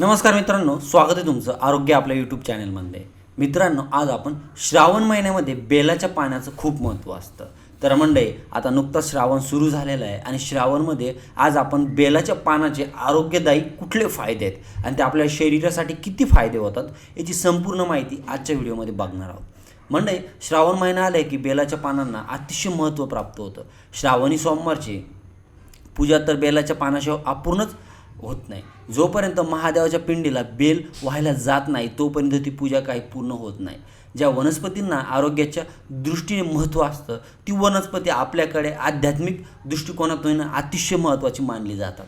नमस्कार मित्रांनो स्वागत आहे तुमचं आरोग्य आपल्या यूट्यूब चॅनलमध्ये मित्रांनो आज आपण श्रावण महिन्यामध्ये बेलाच्या पाण्याचं खूप महत्त्व असतं. तर मंडई आता नुकताच श्रावण सुरू झालेलं आहे आणि श्रावणमध्ये आज आपण बेलाच्या पानाचे आरोग्यदायी कुठले फायदे आहेत आणि ते आपल्या शरीरासाठी किती फायदे होतात याची संपूर्ण माहिती आजच्या व्हिडिओमध्ये बघणार आहोत. म्हणजे श्रावण महिना आला की बेलाच्या पानांना अतिशय महत्त्व प्राप्त होतं. श्रावणी सोमवारची पूजा तर बेलाच्या पानाशिवाय अपूर्णच होत नाही. जोपर्यंत महादेवाच्या पिंडीला बेल व्हायला जात नाही तोपर्यंत ती पूजा काही पूर्ण होत नाही. ज्या वनस्पतींना आरोग्याच्या दृष्टीने महत्त्व असतं ती वनस्पती आपल्याकडे आध्यात्मिक दृष्टिकोनातून अतिशय महत्त्वाची मानली जातात.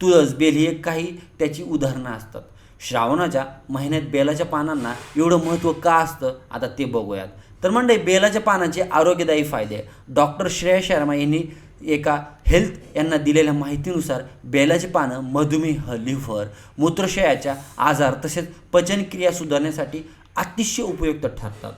तुळस बेल ही एक काही त्याची उदाहरणं असतात. श्रावणाच्या महिन्यात बेलाच्या पानांना एवढं महत्त्व का असतं? आता ते बघूयात. तर म्हणजे बेलाच्या पानाचे आरोग्यदायी फायदे. डॉक्टर श्रेया शर्मा यांनी एका हेल्थ यांना दिलेल्या माहितीनुसार बेलाची पानं मधुमेह लिव्हर मूत्रशयाच्या आजार तसेच पचनक्रिया सुधारण्यासाठी अतिशय उपयुक्त ठरतात.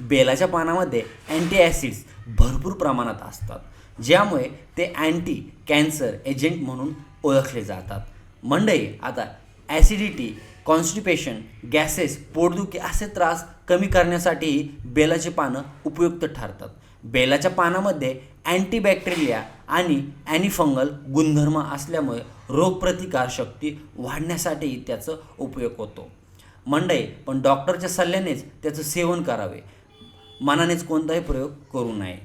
बेलाच्या पानामध्ये अँटीॲसिड्स भरपूर प्रमाणात असतात ज्यामुळे ते अँटी कॅन्सर एजंट म्हणून ओळखले जातात. मंडई आता ॲसिडिटी कॉन्स्टिपेशन गॅसेस पोटदुखी असे त्रास कमी करण्यासाठीही बेलाची पानं उपयुक्त ठरतात. बेलाच्या पानामध्ये अँटीबॅक्टेरिया आणि ॲनिफंगल गुणधर्म असल्यामुळे रोगप्रतिकार शक्ती वाढण्यासाठीही त्याचा उपयोग होतो. मंडई पण डॉक्टरच्या सल्ल्यानेच त्याचं सेवन करावे. मनानेच कोणताही प्रयोग करू नये.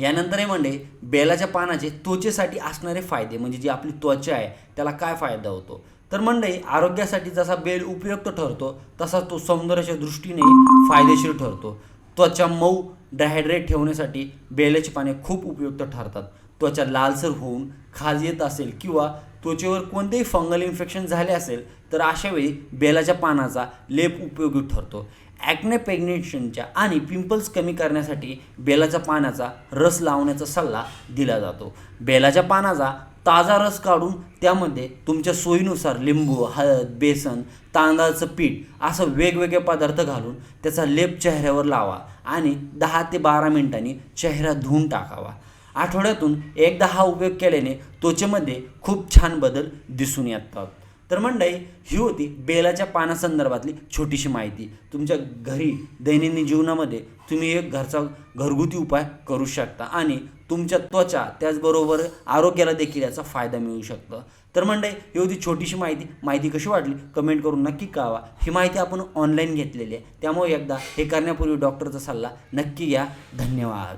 यानंतर हे म्हणजे बेलाच्या पानाचे त्वचेसाठी असणारे फायदे म्हणजे जी आपली त्वचा आहे त्याला काय फायदा होतो? तर मंडई आरोग्यासाठी जसा बेल उपयुक्त ठरतो तसा तो सौंदर्याच्या दृष्टीने फायदेशीर ठरतो. त्वचा मऊ डायहायड्रेट ठेवण्यासाठी बेलाची पाने खूप उपयुक्त ठरतात. त्वचा लालसर होऊन खाज येत असेल किंवा त्वचेवर कोणतेही फंगल इन्फेक्शन झाले असेल तर अशा वेळी बेलाच्या पानाचा लेप उपयोगी ठरतो. ॲक्ने पेग्नेशनच्या आणि पिंपल्स कमी करण्यासाठी बेलाच्या पानाचा रस लावण्याचा सल्ला दिला जातो. बेलाच्या पानाचा ताजा रस काढून त्यामध्ये तुमच्या सोयीनुसार लिंबू हळद बेसन तांदळाचं पीठ असं वेगवेगळे पदार्थ घालून त्याचा लेप चेहऱ्यावर लावा आणि दहा ते बारा मिनिटांनी चेहरा धुवून टाकावा. आठवड्यातून एकदा हा उपयोग केल्याने त्वचेमध्ये खूप छान बदल दिसून येतात. तर मंडळी ही होती बेलाच्या पानासंदर्भातली छोटीशी माहिती. तुमच्या घरी दैनंदिन जीवनामध्ये तुम्ही एक घरचा घरगुती उपाय करू शकता आणि तुमच्या त्वचा त्याचबरोबर आरोग्याला देखील याचा फायदा मिळू शकतो. तर मंडळी ही होती छोटीशी माहिती. माहिती कशी वाटली? कमेंट करून नक्की कळवा. ही माहिती आपण ऑनलाईन घेतलेली आहे. त्यामुळे एकदा हे करण्यापूर्वी डॉक्टरचा सल्ला नक्की घ्या. धन्यवाद.